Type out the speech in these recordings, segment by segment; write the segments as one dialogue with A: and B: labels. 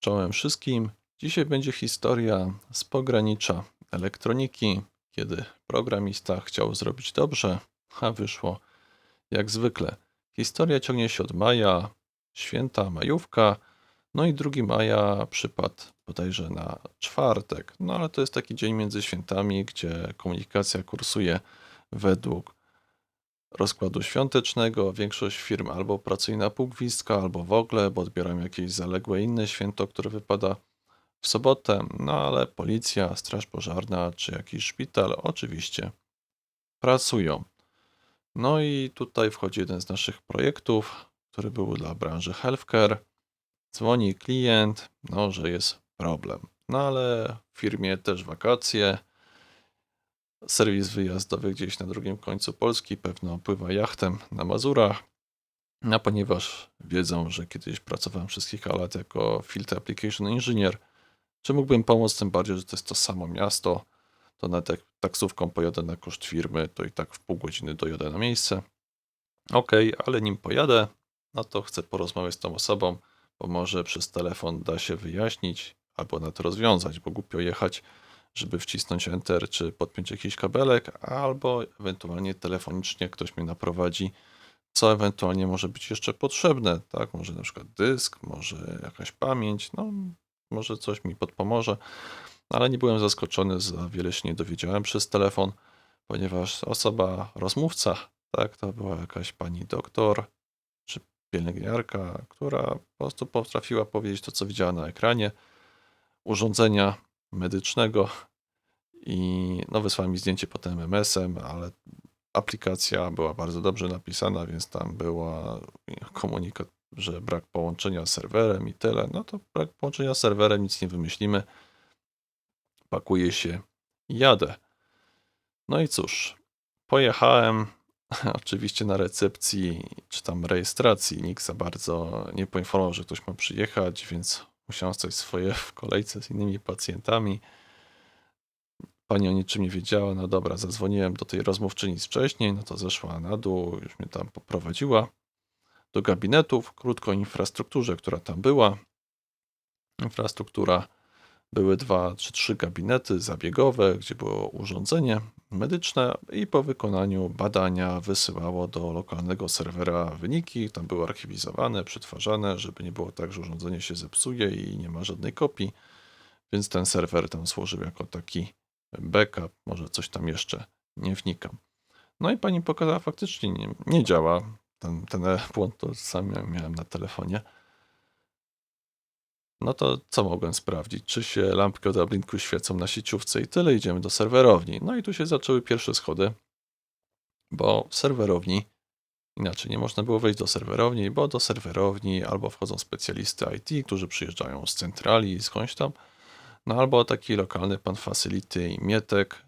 A: Czołem wszystkim. Dzisiaj będzie historia z pogranicza elektroniki, kiedy programista chciał zrobić dobrze, a wyszło jak zwykle. Historia ciągnie się od maja, święta majówka, no i 2 maja przypadł bodajże na czwartek. No ale to jest taki dzień między świętami, gdzie komunikacja kursuje według rozkładu świątecznego. Większość firm albo pracuje na pół gwizdka, albo w ogóle, bo odbierają jakieś zaległe inne święto, które wypada w sobotę. No ale policja, straż pożarna czy jakiś szpital oczywiście pracują. No i tutaj wchodzi jeden z naszych projektów, który był dla branży healthcare. Dzwoni klient, no, że jest problem. No ale w firmie też wakacje, serwis wyjazdowy gdzieś na drugim końcu Polski, pewno pływa jachtem na Mazurach. A ponieważ wiedzą, że kiedyś pracowałem przez kilka lat jako Field Application Engineer, czy mógłbym pomóc, tym bardziej, że to jest to samo miasto, to nawet jak taksówką pojadę na koszt firmy, to i tak w pół godziny dojadę na miejsce. Ok, ale nim pojadę, no to chcę porozmawiać z tą osobą, bo może przez telefon da się wyjaśnić albo na to rozwiązać, bo głupio jechać żeby wcisnąć Enter czy podpiąć jakiś kabelek, albo ewentualnie telefonicznie ktoś mnie naprowadzi, co ewentualnie może być jeszcze potrzebne, tak? Może na przykład dysk, może jakaś pamięć, no może coś mi podpomoże, ale nie byłem zaskoczony, za wiele się nie dowiedziałem przez telefon, ponieważ osoba, rozmówca, tak, to była jakaś pani doktor czy pielęgniarka, która po prostu potrafiła powiedzieć to, co widziała na ekranie. Urządzenia medycznego i no, wysłała mi zdjęcie potem MS-em, ale aplikacja była bardzo dobrze napisana, więc tam była komunikat, że brak połączenia z serwerem i tyle. No to brak połączenia z serwerem, nic nie wymyślimy. Pakuję się jadę. No i cóż, pojechałem oczywiście na recepcji, czy tam rejestracji. Nikt za bardzo nie poinformował, że ktoś ma przyjechać, więc musiałem stać swoje w kolejce z innymi pacjentami. Pani o niczym nie wiedziała, no dobra, zadzwoniłem do tej rozmówczyni wcześniej, no to zeszła na dół, już mnie tam poprowadziła do gabinetów, krótko o infrastrukturze, która tam była. Infrastruktura, były dwa czy trzy gabinety zabiegowe, gdzie było urządzenie medyczne i po wykonaniu badania wysyłało do lokalnego serwera wyniki, tam były archiwizowane, przetwarzane, żeby nie było tak, że urządzenie się zepsuje i nie ma żadnej kopii, więc ten serwer tam służył jako taki backup, może coś tam jeszcze, nie wnikam. No i pani pokazała, faktycznie nie, nie działa. Ten, ten błąd to sam miałem na telefonie. No to co mogłem sprawdzić? Czy się lampki od Ablinku świecą na sieciówce i tyle, idziemy do serwerowni. No i tu się zaczęły pierwsze schody, bo w serwerowni, inaczej nie można było wejść do serwerowni, bo do serwerowni albo wchodzą specjalisty IT, którzy przyjeżdżają z centrali, skądś tam, no albo taki lokalny pan facility Mietek,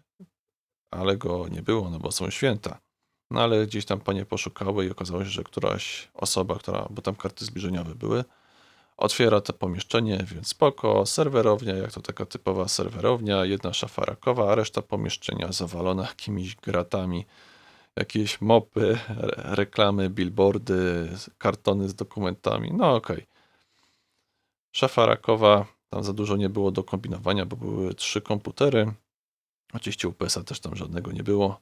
A: ale go nie było, no bo są święta. No ale gdzieś tam panie poszukały i okazało się, że któraś osoba, która, bo tam karty zbliżeniowe były, otwiera to pomieszczenie, więc spoko, serwerownia, jak to taka typowa serwerownia, jedna szafa rakowa, a reszta pomieszczenia zawalona jakimiś gratami, jakieś mopy, reklamy, billboardy, kartony z dokumentami, no okej. Okay. Szafa rakowa tam za dużo nie było do kombinowania, bo były trzy komputery. Oczywiście UPS-a też tam żadnego nie było.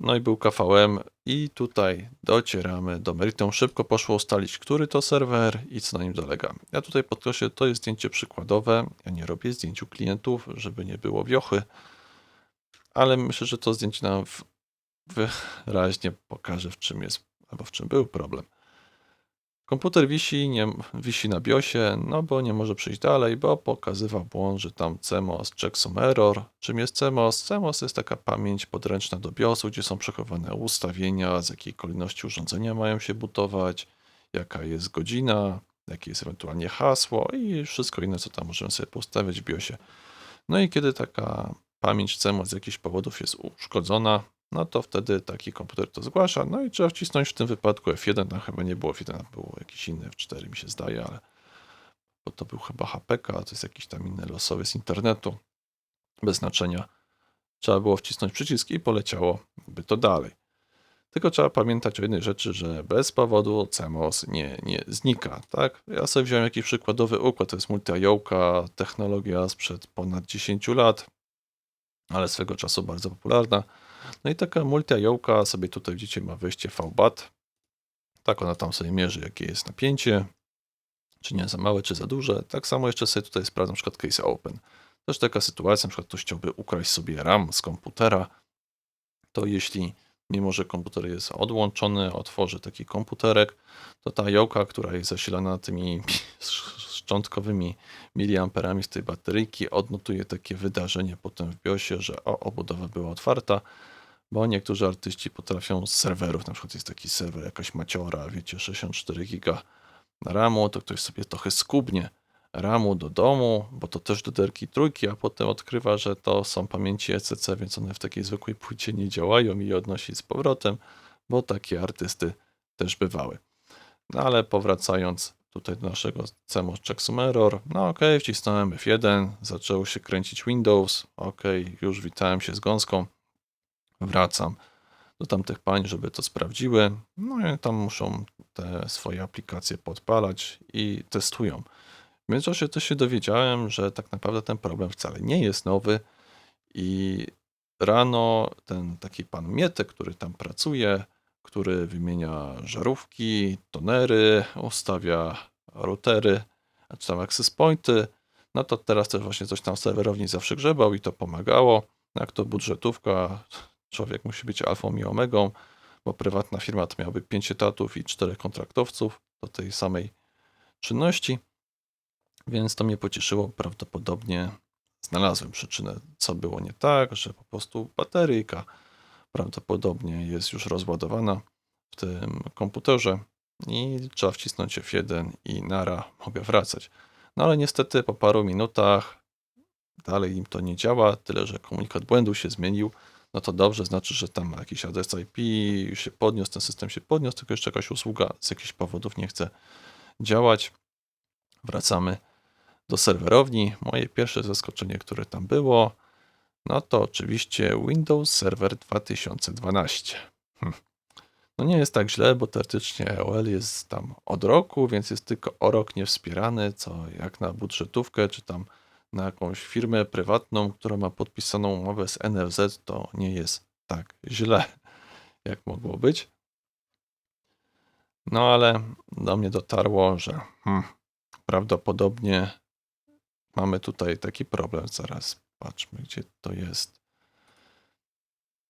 A: No i był KVM i tutaj docieramy do meritum. Szybko poszło ustalić, który to serwer i co na nim dolega. Ja tutaj podkreślę, to jest zdjęcie przykładowe. Ja nie robię zdjęciu klientów, żeby nie było wiochy, ale myślę, że to zdjęcie nam wyraźnie pokaże, w czym jest albo w czym był problem. Komputer wisi, nie, wisi na BIOSie, no bo nie może przejść dalej, bo pokazywał błąd, że tam CMOS checksum error. Czym jest CMOS? CMOS jest taka pamięć podręczna do BIOSu, gdzie są przechowane ustawienia, z jakiej kolejności urządzenia mają się butować, jaka jest godzina, jakie jest ewentualnie hasło i wszystko inne, co tam możemy sobie postawić w BIOSie. No i kiedy taka pamięć CMOS z jakichś powodów jest uszkodzona, no to wtedy taki komputer to zgłasza. No i trzeba wcisnąć w tym wypadku F1, tam chyba nie było F1, było jakiś inny F4 mi się zdaje, ale bo to był chyba HPK, to jest jakiś tam inny losowy z internetu, bez znaczenia. Trzeba było wcisnąć przycisk i poleciało by to dalej. Tylko trzeba pamiętać o jednej rzeczy, że bez powodu CMOS nie, nie znika, tak? Ja sobie wziąłem jakiś przykładowy układ, to jest multijołka, technologia sprzed ponad 10 lat, ale swego czasu bardzo popularna. No i taka multijołka sobie tutaj widzicie ma wejście VBAT. Tak ona tam sobie mierzy, jakie jest napięcie, czy nie za małe, czy za duże. Tak samo jeszcze sobie tutaj sprawdzam na przykład case open. Też taka sytuacja, na przykład ktoś chciałby ukraść sobie RAM z komputera, to jeśli mimo że komputer jest odłączony, otworzy taki komputerek, to ta jołka, która jest zasilana tymi szczątkowymi miliamperami z tej bateryjki, odnotuje takie wydarzenie potem w BIOSie, że o, obudowa była otwarta, bo niektórzy artyści potrafią z serwerów, na przykład jest taki serwer, jakaś maciora, wiecie, 64 giga RAMu, to ktoś sobie trochę skubnie RAMu do domu, bo to też do derki trójki, a potem odkrywa, że to są pamięci ECC, więc one w takiej zwykłej płycie nie działają i odnosi z powrotem, bo takie artysty też bywały. No ale powracając tutaj do naszego CMOS Checksum Error, no ok, wcisnąłem F1, zaczęło się kręcić Windows, ok, już witałem się z gąską, wracam do tamtych pań, żeby to sprawdziły, no i tam muszą te swoje aplikacje podpalać i testują. W międzyczasie też się dowiedziałem, że tak naprawdę ten problem wcale nie jest nowy i rano ten taki pan Mietek, który tam pracuje, który wymienia żarówki, tonery, ustawia routery, czy tam access pointy, no to teraz też właśnie coś tam serwerowni zawsze grzebał i to pomagało. Jak to budżetówka, człowiek musi być alfą i omegą, bo prywatna firma to miałaby 5 etatów i 4 kontraktowców do tej samej czynności. Więc to mnie pocieszyło. Prawdopodobnie znalazłem przyczynę, co było nie tak, że po prostu bateryjka prawdopodobnie jest już rozładowana w tym komputerze i trzeba wcisnąć F1 i nara mogę wracać. No ale niestety po paru minutach dalej im to nie działa, tyle że komunikat błędu się zmienił. No to dobrze, znaczy, że tam jakiś adres IP już się podniósł, ten system się podniósł, tylko jeszcze jakaś usługa z jakichś powodów nie chce działać. Wracamy do serwerowni. Moje pierwsze zaskoczenie, które tam było, no to oczywiście Windows Server 2012. Hm. No nie jest tak źle, bo teoretycznie OL jest tam od roku, więc jest tylko o rok niewspierany, co jak na budżetówkę, czy tam na jakąś firmę prywatną, która ma podpisaną umowę z NFZ, to nie jest tak źle, jak mogło być. No ale do mnie dotarło, że hmm, prawdopodobnie mamy tutaj taki problem. Zaraz patrzmy, gdzie to jest.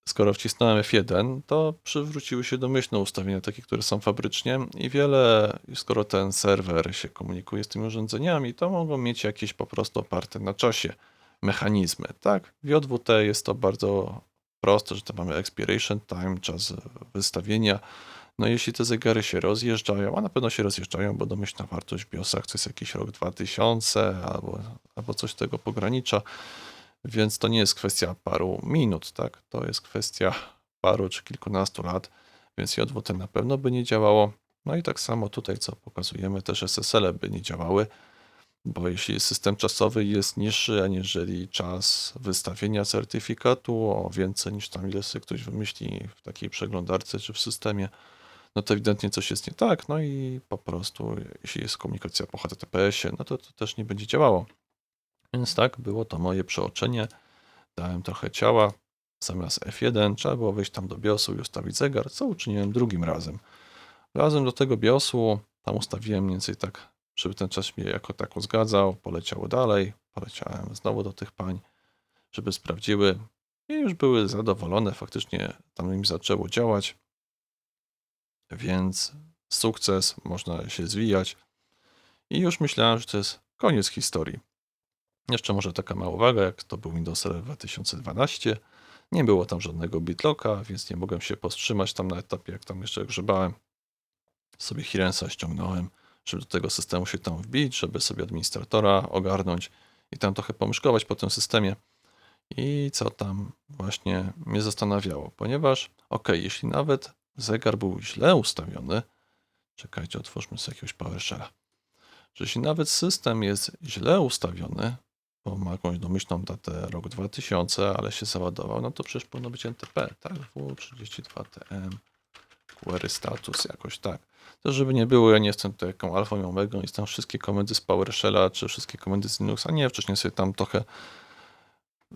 A: Skoro wcisnąłem F1, to przywróciły się domyślne ustawienia, takie, które są fabrycznie i wiele, skoro ten serwer się komunikuje z tymi urządzeniami, to mogą mieć jakieś po prostu oparte na czasie mechanizmy, tak? W JWT jest to bardzo proste, że to mamy expiration time, czas wystawienia, no jeśli te zegary się rozjeżdżają, a na pewno się rozjeżdżają, bo domyślna wartość w BIOSach to jest jakiś rok 2000 albo, albo coś tego pogranicza, więc to nie jest kwestia paru minut, tak? To jest kwestia paru czy kilkunastu lat, więc JWT na pewno by nie działało. No i tak samo tutaj, co pokazujemy, też SSL by nie działały, bo jeśli system czasowy jest niższy, aniżeli czas wystawienia certyfikatu o więcej niż tam ile sobie ktoś wymyśli w takiej przeglądarce czy w systemie, no to ewidentnie coś jest nie tak, no i po prostu jeśli jest komunikacja po HTTPS-ie, no to to też nie będzie działało. Więc tak, było to moje przeoczenie. Dałem trochę ciała. Zamiast F1 trzeba było wejść tam do BIOSu i ustawić zegar, co uczyniłem drugim razem. Razem do tego BIOSu, tam ustawiłem mniej więcej tak, żeby ten czas mnie jako tako zgadzał. Poleciało dalej, poleciałem znowu do tych pań, żeby sprawdziły i już były zadowolone. Faktycznie tam im zaczęło działać więc sukces, można się zwijać. I już myślałem, że to jest koniec historii. Jeszcze może taka mała uwaga, jak to był Windows Server 2012. Nie było tam żadnego bitlocka, więc nie mogłem się powstrzymać tam na etapie, jak tam jeszcze grzebałem. Sobie Hirensa ściągnąłem, żeby do tego systemu się tam wbić, żeby sobie administratora ogarnąć i tam trochę pomyszkować po tym systemie. I co tam właśnie mnie zastanawiało, ponieważ, ok, jeśli nawet zegar był źle ustawiony, czekajcie, otwórzmy sobie jakiegoś PowerShella, że jeśli nawet system jest źle ustawiony, bo ma jakąś domyślną datę rok 2000, ale się załadował, no to przecież powinno być NTP, tak? W32TM query status, jakoś tak. To żeby nie było, ja nie jestem tutaj jaką alfą i omegą, jest tam wszystkie komendy z PowerShella, czy wszystkie komendy z Linuxa. Nie, wcześniej sobie tam trochę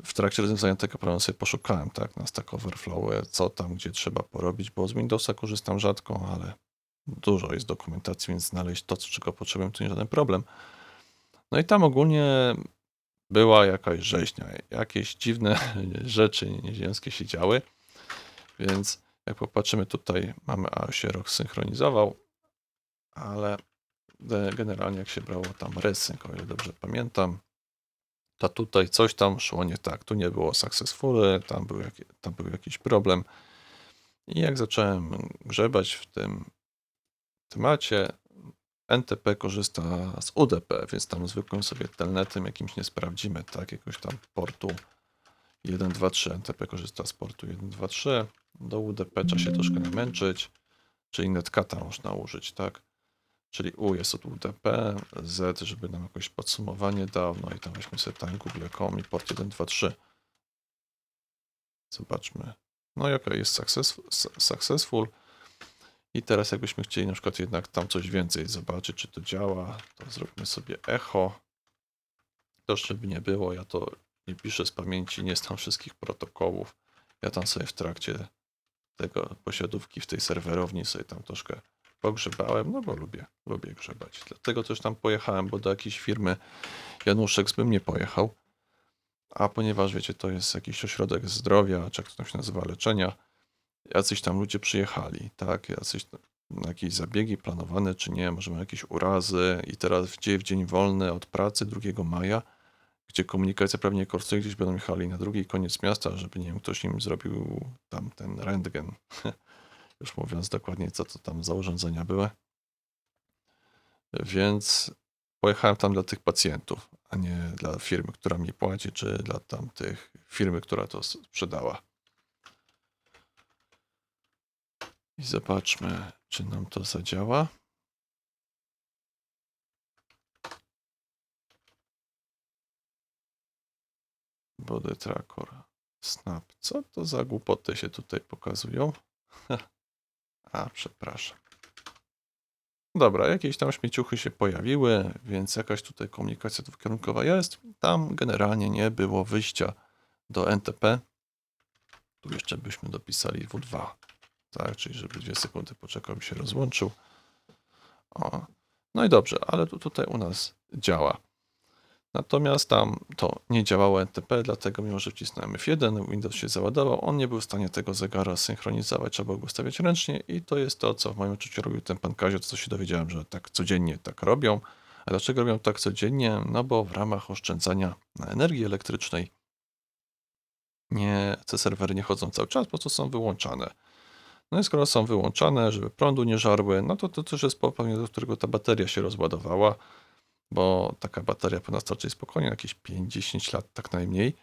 A: w trakcie rozwiązania tego problemu sobie poszukałem, tak, na Stack Overflow, co tam, gdzie trzeba porobić, bo z Windowsa korzystam rzadko, ale dużo jest dokumentacji, więc znaleźć to, czego potrzebuję, to nie żaden problem. No i tam ogólnie była jakaś rzeźnia, jakieś dziwne rzeczy nieziemskie się działy, więc jak popatrzymy tutaj, mamy, a się rok synchronizował, ale de- generalnie jak się brało tam resync, o ile dobrze pamiętam, to tutaj coś tam szło nie tak. Tu nie było successful, tam był, jaki, tam był jakiś problem. I jak zacząłem grzebać w tym temacie, NTP korzysta z UDP, więc tam zwykłym sobie telnetem jakimś nie sprawdzimy, tak? Jakoś tam portu 123, NTP korzysta z portu 123. Do UDP trzeba się troszkę namęczyć, czyli netcata można użyć, tak? Czyli U jest od UDP, Z, żeby nam jakoś podsumowanie dał, no i tam weźmy sobie tam google.com i port 123. Zobaczmy. No i ok, jest successful, successful. I teraz jakbyśmy chcieli na przykład jednak tam coś więcej zobaczyć, czy to działa, to zróbmy sobie echo. To żeby nie było, ja to nie piszę z pamięci, nie znam wszystkich protokołów. Ja tam sobie w trakcie tego posiadówki w tej serwerowni sobie tam troszkę pogrzebałem, no bo lubię, lubię grzebać. Dlatego też tam pojechałem, bo do jakiejś firmy Januszek bym nie pojechał. A ponieważ wiecie, to jest jakiś ośrodek zdrowia, czy jak to się nazywa, leczenia, jacyś tam ludzie przyjechali, tak, jacyś jakieś zabiegi planowane, czy nie, może mają jakieś urazy i teraz w dzień, w dzień wolny od pracy 2 maja, gdzie komunikacja pewnie kursuje, gdzieś będą jechali na drugi koniec miasta, żeby, nie wiem, ktoś im zrobił tam ten rentgen. Już mówiąc dokładnie, co to tam za urządzenia były. Więc pojechałem tam dla tych pacjentów, a nie dla firmy, która mi płaci, czy dla tamtych firmy, która to sprzedała. I zobaczmy, czy nam to zadziała. Body tracker, snap. Co to za głupoty się tutaj pokazują? A, przepraszam. Dobra, jakieś tam śmieciuchy się pojawiły, więc jakaś tutaj komunikacja dwukierunkowa jest. Tam generalnie nie było wyjścia do NTP. Tu jeszcze byśmy dopisali W2. Tak, czyli żeby dwie sekundy poczekał i się rozłączył. O. No i dobrze, ale tu tutaj u nas działa. Natomiast tam to nie działało NTP, dlatego mimo, że wcisnąłem F1, Windows się załadował, on nie był w stanie tego zegara synchronizować, trzeba było go ustawiać ręcznie i to jest to, co w moim odczuciu robił ten pan Kazio, to co się dowiedziałem, że tak codziennie tak robią. A dlaczego robią tak codziennie? No bo w ramach oszczędzania energii elektrycznej nie, te serwery nie chodzą cały czas, po prostu są wyłączane. No i skoro są wyłączane, żeby prądu nie żarły, no to to też jest powód, do którego ta bateria się rozładowała, bo taka bateria powinna starczyć spokojnie jakieś 5-10 lat tak najmniej.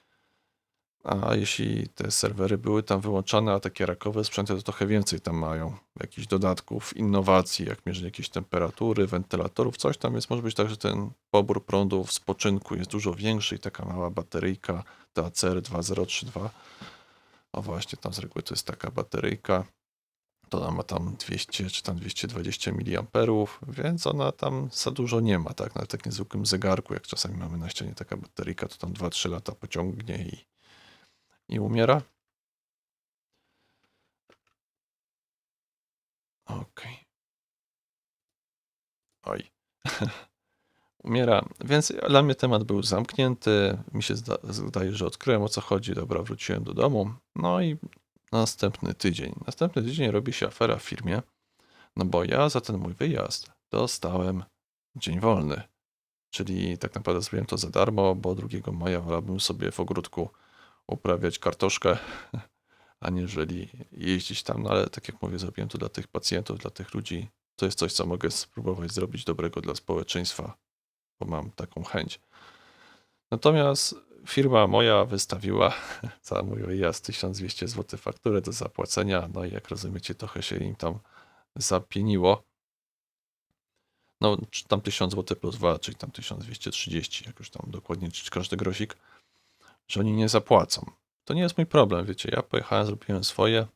A: A jeśli te serwery były tam wyłączane, a takie rakowe sprzęty to trochę więcej tam mają. Jakichś dodatków, innowacji, jak mierzenie jakiejś temperatury, wentylatorów, coś tam jest. Może być tak, że ten pobór prądu w spoczynku jest dużo większy i taka mała bateryjka, ta ACR 2032. O właśnie, tam z reguły to jest taka bateryjka. To ona ma tam 200 czy tam 220 mA, więc ona tam za dużo nie ma, tak? Na takim zwykłym zegarku, jak czasami mamy na ścianie taka bateryjka, to tam 2-3 lata pociągnie i, i umiera. Okej. Oj. umiera. Więc dla mnie temat był zamknięty. Mi się zda, zdaje, że odkryłem o co chodzi. Dobra, wróciłem do domu. No i następny tydzień. Następny tydzień robi się afera w firmie, no bo ja za ten mój wyjazd dostałem dzień wolny. Czyli tak naprawdę zrobiłem to za darmo, bo 2 maja wolałbym sobie w ogródku uprawiać kartoszkę, aniżeli jeździć tam. No ale tak jak mówię, zrobiłem to dla tych pacjentów, dla tych ludzi. To jest coś, co mogę spróbować zrobić dobrego dla społeczeństwa, bo mam taką chęć. Natomiast firma moja wystawiła za mój wyjazd 1200 zł fakturę do zapłacenia. No i jak rozumiecie, trochę się im tam zapieniło. No, czy tam 1000 zł plus 2, czyli tam 1230, jak już tam dokładnie liczyć każdy grosik, że oni nie zapłacą. To nie jest mój problem, wiecie. Ja pojechałem, zrobiłem swoje.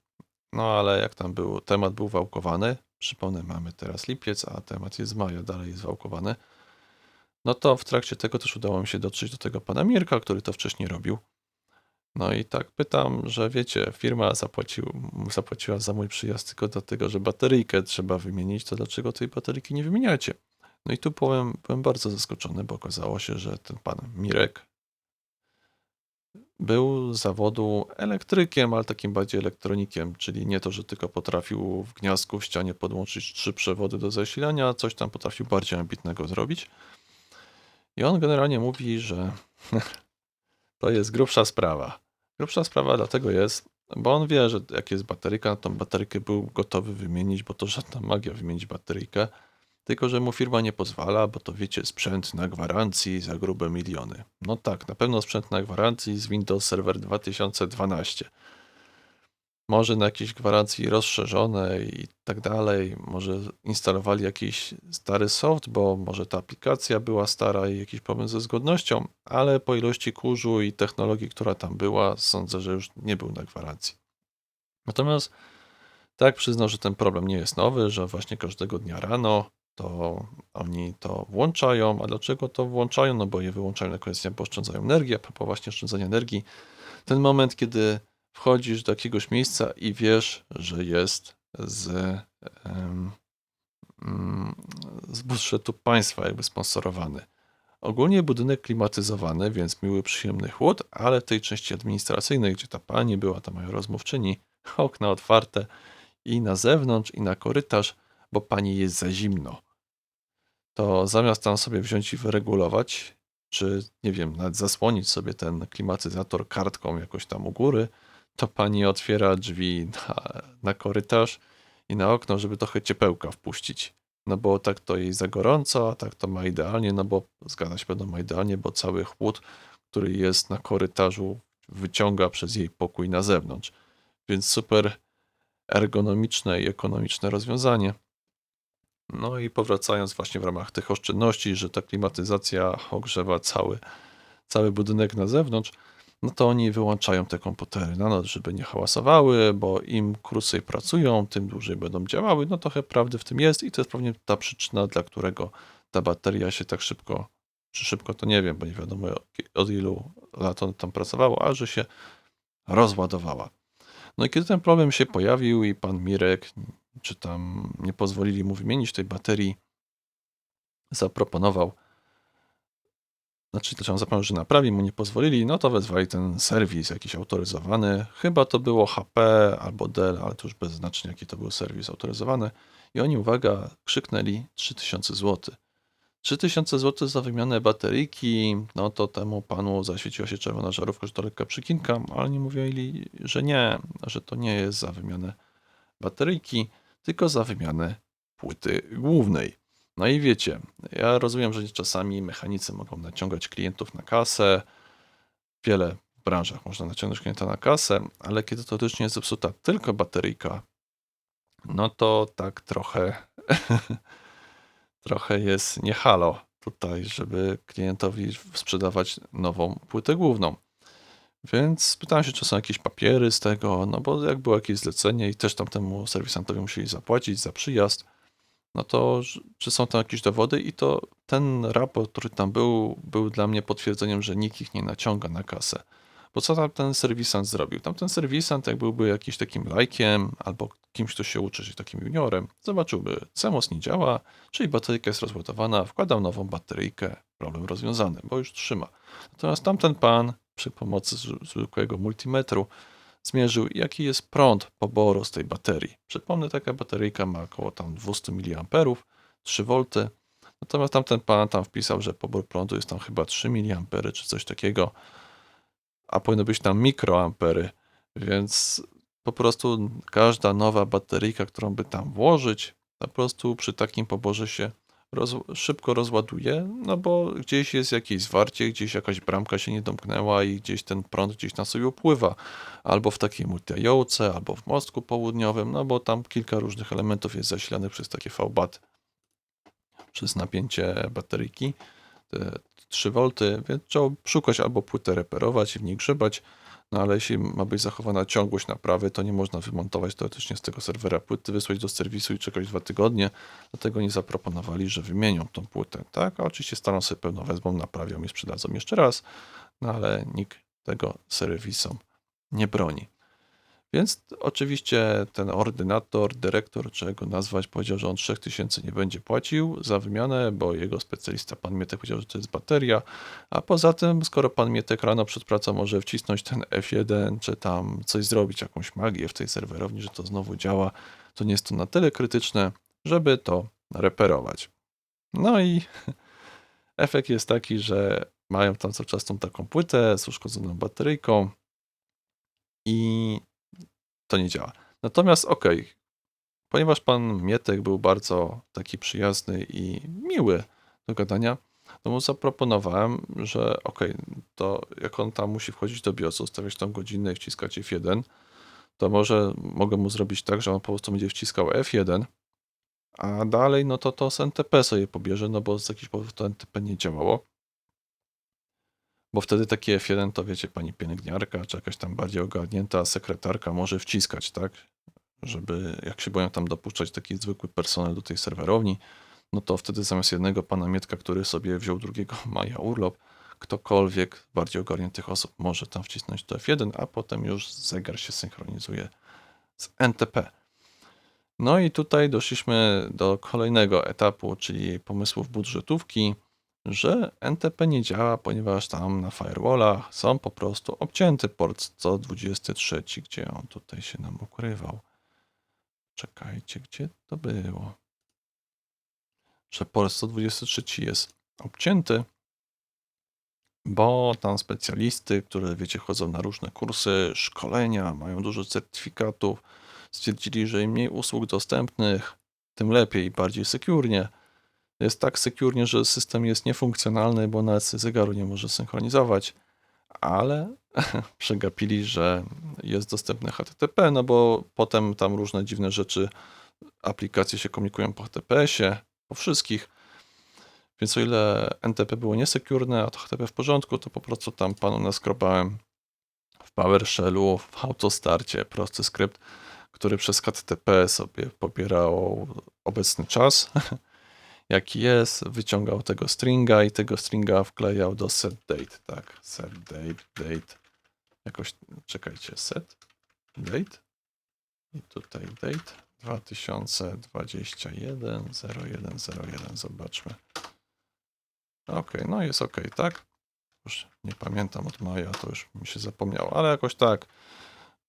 A: No ale jak tam był, temat był wałkowany, przypomnę, mamy teraz lipiec, a temat jest z maja, dalej jest wałkowany. No to w trakcie tego też udało mi się dotrzeć do tego pana Mirka, który to wcześniej robił. No i tak pytam, że wiecie, firma zapłacił, zapłaciła za mój przyjazd tylko dlatego, że bateryjkę trzeba wymienić, to dlaczego tej bateryjki nie wymieniacie? No i tu byłem, byłem bardzo zaskoczony, bo okazało się, że ten pan Mirek był z zawodu elektrykiem, ale takim bardziej elektronikiem, czyli nie to, że tylko potrafił w gniazdku w ścianie podłączyć trzy przewody do zasilania, coś tam potrafił bardziej ambitnego zrobić. I on generalnie mówi, że to jest grubsza sprawa. Grubsza sprawa dlatego jest, bo on wie, że jak jest bateryka, tą baterykę był gotowy wymienić, bo to żadna magia wymienić baterykę, tylko że mu firma nie pozwala, bo to wiecie, sprzęt na gwarancji za grube miliony. No tak, na pewno sprzęt na gwarancji z Windows Server 2012 może na jakiejś gwarancji rozszerzonej i tak dalej, może instalowali jakiś stary soft, bo może ta aplikacja była stara i jakiś problem ze zgodnością, ale po ilości kurzu i technologii, która tam była, sądzę, że już nie był na gwarancji. Natomiast tak przyznał, że ten problem nie jest nowy, że właśnie każdego dnia rano to oni to włączają. A dlaczego to włączają? No bo je wyłączają na koniec dnia, bo oszczędzają energię. A propos właśnie oszczędzania energii, ten moment, kiedy wchodzisz do jakiegoś miejsca i wiesz, że jest z, um, z budżetu państwa jakby sponsorowany. Ogólnie budynek klimatyzowany, więc miły, przyjemny chłód, ale tej części administracyjnej, gdzie ta pani była, ta moja rozmówczyni, okna otwarte i na zewnątrz, i na korytarz, bo pani jest za zimno. To zamiast tam sobie wziąć i wyregulować, czy nie wiem, nawet zasłonić sobie ten klimatyzator kartką jakoś tam u góry, to pani otwiera drzwi na, na korytarz i na okno, żeby trochę ciepełka wpuścić. No bo tak to jej za gorąco, a tak to ma idealnie, no bo zgadza się pewno ma idealnie, bo cały chłód, który jest na korytarzu, wyciąga przez jej pokój na zewnątrz. Więc super ergonomiczne i ekonomiczne rozwiązanie. No i powracając właśnie w ramach tych oszczędności, że ta klimatyzacja ogrzewa cały, cały budynek na zewnątrz, no to oni wyłączają te komputery na noc, żeby nie hałasowały, bo im krócej pracują, tym dłużej będą działały. No trochę prawdy w tym jest i to jest pewnie ta przyczyna, dla którego ta bateria się tak szybko, czy szybko to nie wiem, bo nie wiadomo od ilu lat on tam pracowało, a że się rozładowała. No i kiedy ten problem się pojawił i pan Mirek, czy tam nie pozwolili mu wymienić tej baterii, zaproponował, znaczy to zapomniał, że naprawi, mu nie pozwolili, no to wezwali ten serwis jakiś autoryzowany. Chyba to było HP albo Dell, ale to już bez znaczenia, jaki to był serwis autoryzowany. I oni, uwaga, krzyknęli 3000 zł. 3000 zł za wymianę bateryjki, no to temu panu zaświeciła się czerwona żarówka, że to lekka przykinka, ale oni mówili, że nie, że to nie jest za wymianę bateryjki, tylko za wymianę płyty głównej. No i wiecie, ja rozumiem, że czasami mechanicy mogą naciągać klientów na kasę. Wiele branżach można naciągnąć klienta na kasę, ale kiedy teoretycznie jest zepsuta tylko bateryjka, no to tak trochę, trochę jest nie halo tutaj, żeby klientowi sprzedawać nową płytę główną. Więc pytałem się, czy są jakieś papiery z tego, no bo jak było jakieś zlecenie i też tam temu serwisantowi musieli zapłacić za przyjazd, no to czy są tam jakieś dowody i to ten raport, który tam był, był dla mnie potwierdzeniem, że nikt ich nie naciąga na kasę. Bo co tam ten serwisant zrobił? Tam ten serwisant, jak byłby jakiś takim lajkiem albo kimś, kto się uczy, czyli takim juniorem, zobaczyłby, CMOS nie działa, czyli bateryjka jest rozładowana, wkładał nową bateryjkę, problem rozwiązany, bo już trzyma. Natomiast tamten pan przy pomocy zwykłego multimetru zmierzył, jaki jest prąd poboru z tej baterii. Przypomnę, taka bateryjka ma około tam 200 mA, 3 V. Natomiast tamten pan tam wpisał, że pobór prądu jest tam chyba 3 mA czy coś takiego, a powinno być tam mikroampery, więc po prostu każda nowa bateryjka, którą by tam włożyć, po prostu przy takim poborze się roz, szybko rozładuje, no bo gdzieś jest jakieś zwarcie, gdzieś jakaś bramka się nie domknęła i gdzieś ten prąd gdzieś tam sobie upływa. Albo w takiej multijołce, albo w mostku południowym, no bo tam kilka różnych elementów jest zasilanych przez takie VBAT, przez napięcie bateryki. 3 V, więc trzeba szukać albo płytę reperować w niej grzebać. No ale jeśli ma być zachowana ciągłość naprawy, to nie można wymontować teoretycznie z tego serwera płyty, wysłać do serwisu i czekać dwa tygodnie. Dlatego nie zaproponowali, że wymienią tą płytę. Tak, a oczywiście starą sobie pełno wezmą, naprawią i sprzedadzą jeszcze raz, no ale nikt tego serwisom nie broni. Więc oczywiście ten ordynator, dyrektor, czy go nazwać, powiedział, że on 3000 nie będzie płacił za wymianę, bo jego specjalista, pan Mietek, powiedział, że to jest bateria. A poza tym, skoro pan Mietek rano przed pracą może wcisnąć ten F1, czy tam coś zrobić, jakąś magię w tej serwerowni, że to znowu działa, to nie jest to na tyle krytyczne, żeby to reperować. No i efekt jest taki, że mają tam cały czas tą taką płytę z uszkodzoną bateryjką i to nie działa. Natomiast okej, ponieważ pan Mietek był bardzo taki przyjazny i miły do gadania, to mu zaproponowałem, że okej, to jak on tam musi wchodzić do BIOSu, stawiać tam godzinę i wciskać F1, to może mogę mu zrobić tak, że on po prostu będzie wciskał F1, a dalej no to to z NTP sobie pobierze, no bo z jakichś powodów to NTP nie działało. Bo wtedy taki F1 to wiecie, pani pielęgniarka, czy jakaś tam bardziej ogarnięta sekretarka może wciskać, tak? Żeby, jak się boją tam dopuszczać taki zwykły personel do tej serwerowni, no to wtedy zamiast jednego pana Mietka, który sobie wziął 2 maja urlop, ktokolwiek bardziej ogarniętych osób może tam wcisnąć to F1, a potem już zegar się synchronizuje z NTP. No i tutaj doszliśmy do kolejnego etapu, czyli pomysłów budżetówki, że NTP nie działa, ponieważ tam na firewallach są po prostu obcięty port 123, gdzie on tutaj się nam ukrywał. Czekajcie, gdzie to było? Że port 123 jest obcięty, bo tam specjalisty, które wiecie, chodzą na różne kursy, szkolenia, mają dużo certyfikatów, stwierdzili, że im mniej usług dostępnych, tym lepiej i bardziej sekurnie. Jest tak sekurnie, że system jest niefunkcjonalny, bo nawet zegaru nie może synchronizować, ale przegapili, że jest dostępny HTTP, no bo potem tam różne dziwne rzeczy, aplikacje się komunikują po HTTPS-ie, po wszystkich. Więc o ile NTP było niesekurne, a to HTTP w porządku, to po prostu tam panu naskrobałem w PowerShellu, w autostarcie prosty skrypt, który przez HTTP sobie pobierał obecny czas, jaki jest, wyciągał tego stringa i tego stringa wklejał do set date, tak, set date, date, jakoś, czekajcie, set date i tutaj date 2021 0101, zobaczmy. Ok, no jest ok, tak? Już nie pamiętam od maja, to już mi się zapomniało, ale jakoś tak,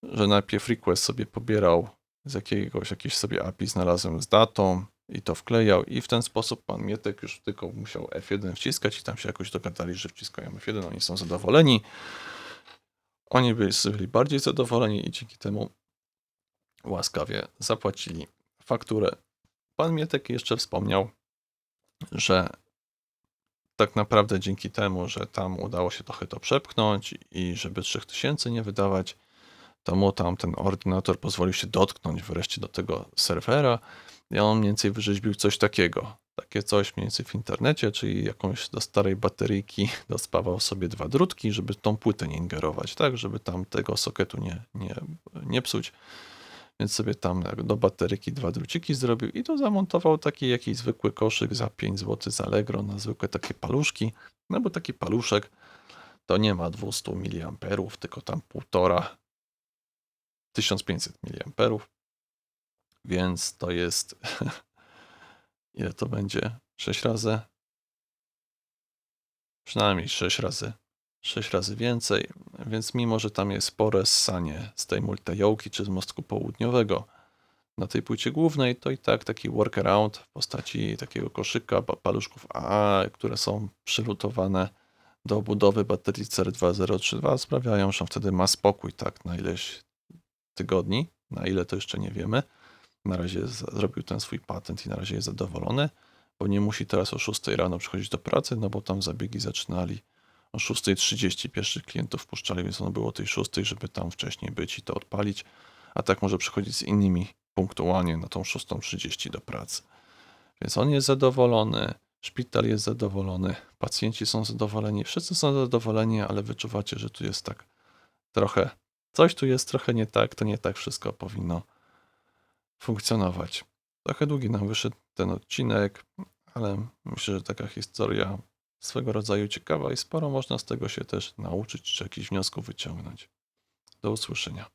A: że najpierw request sobie pobierał z jakiegoś, jakieś sobie API znalazłem z datą i to wklejał i w ten sposób pan Mietek już tylko musiał F1 wciskać i tam się jakoś dogadali, że wciskają F1, oni są zadowoleni. Oni byli, byli bardziej zadowoleni i dzięki temu łaskawie zapłacili fakturę. Pan Mietek jeszcze wspomniał, że tak naprawdę dzięki temu, że tam udało się trochę to przepchnąć i żeby 3000 nie wydawać, to mu tam ten ordynator pozwolił się dotknąć wreszcie do tego serwera i on mniej więcej wyrzeźbił coś takiego. Takie coś mniej więcej w internecie, czyli jakąś do starej bateryjki dospawał sobie dwa drutki, żeby tą płytę nie ingerować, tak, żeby tam tego soketu nie, nie, nie psuć. Więc sobie tam do bateryki dwa druciki zrobił i to zamontował taki jakiś zwykły koszyk za 5 zł z Allegro na zwykłe takie paluszki. No bo taki paluszek to nie ma 200 mA, tylko tam półtora 1500 mA. Więc to jest. Ile to będzie? 6 razy? Przynajmniej 6 razy. 6 razy więcej. Więc mimo, że tam jest spore ssanie z tej multijołki czy z mostku południowego na tej płycie głównej, to i tak taki workaround w postaci takiego koszyka paluszków AA, które są przylutowane do obudowy baterii CR2032 sprawiają, że on wtedy ma spokój tak na ileś tygodni, na ile to jeszcze nie wiemy. Na razie zrobił ten swój patent i na razie jest zadowolony, bo nie musi teraz o 6 rano przychodzić do pracy, no bo tam zabiegi zaczynali o 6.30 pierwszych klientów wpuszczali, więc ono było o tej 6, żeby tam wcześniej być i to odpalić, a tak może przychodzić z innymi punktualnie na tą 6.30 do pracy. Więc on jest zadowolony, szpital jest zadowolony, pacjenci są zadowoleni, wszyscy są zadowoleni, ale wyczuwacie, że tu jest tak trochę, coś tu jest trochę nie tak, to nie tak wszystko powinno funkcjonować. Trochę długi nam wyszedł ten odcinek, ale myślę, że taka historia swego rodzaju ciekawa i sporo można z tego się też nauczyć, czy jakichś wniosków wyciągnąć. Do usłyszenia.